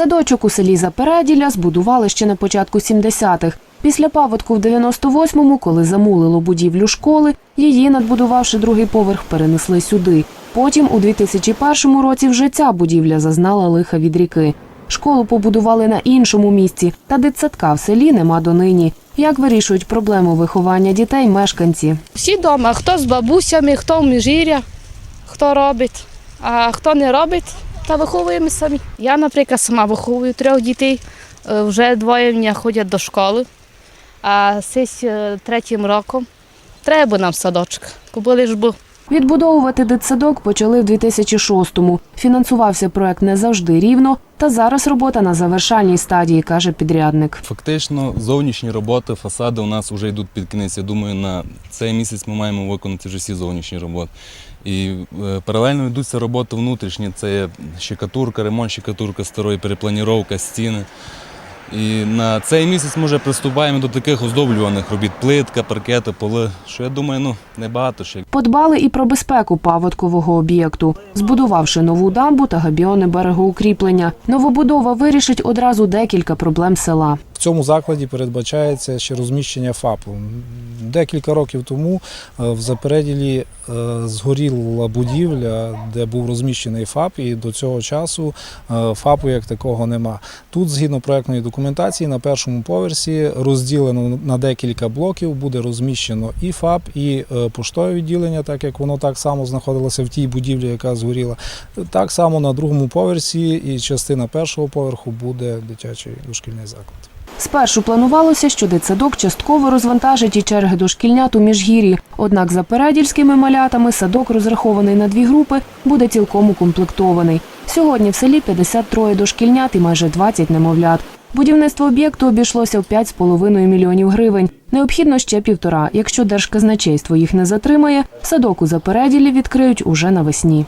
Садочок у селі Запереділя збудували ще на початку 70-х. Після паводку в 98-му, коли замулило будівлю школи, її, надбудувавши другий поверх, перенесли сюди. Потім, у 2001 році, вже ця будівля зазнала лиха від ріки. Школу побудували на іншому місці, та дитсадка в селі нема донині. Як вирішують проблему виховання дітей мешканці? Всі вдома, хто з бабусями, хто в міжір'я, хто робить, а хто не робить, та виховуємо самі. Я, наприклад, сама виховую трьох дітей, е, вже двоє в мене ходять до школи, а сись е, третім роком треба нам садочок, коли ж був. Відбудовувати дитсадок почали в 2006-му. Фінансувався проект не завжди рівно, та зараз робота на завершальній стадії, каже підрядник. Фактично, зовнішні роботи, фасади у нас вже йдуть під кінець. Я думаю, на цей місяць ми маємо виконати вже всі зовнішні роботи. І е, паралельно йдуться роботи внутрішні. Це щекатурка, ремонт щекатурка старої, перепланіровка стіни. І на цей місяць ми вже приступаємо до таких оздоблюваних робіт. Плитка, паркети, поли. Що я думаю, ну небагато ще. Подбали і про безпеку паводкового об'єкту, збудувавши нову дамбу та габіони берегоукріплення. Новобудова вирішить одразу декілька проблем села. Цьому закладі передбачається ще розміщення ФАПу. Декілька років тому е, в Запереділі е, згоріла будівля, де був розміщений ФАП, і до цього часу е, ФАПу як такого нема. Тут, згідно проектної документації, на першому поверсі розділено на декілька блоків, буде розміщено і ФАП, і поштове відділення, так як воно так само знаходилося в тій будівлі, яка згоріла. Так само на другому поверсі і частина першого поверху буде дитячий дошкільний заклад. Спершу планувалося, що дитсадок частково розвантажить і черги дошкільнят у міжгір'ї. Однак за передільськими малятами садок, розрахований на дві групи, буде цілком укомплектований. Сьогодні в селі 53 дошкільнят і майже 20 немовлят. Будівництво об'єкту обійшлося в 5,5 мільйонів гривень. Необхідно ще півтора. Якщо держказначейство їх не затримає, садок у Запереділі відкриють уже навесні.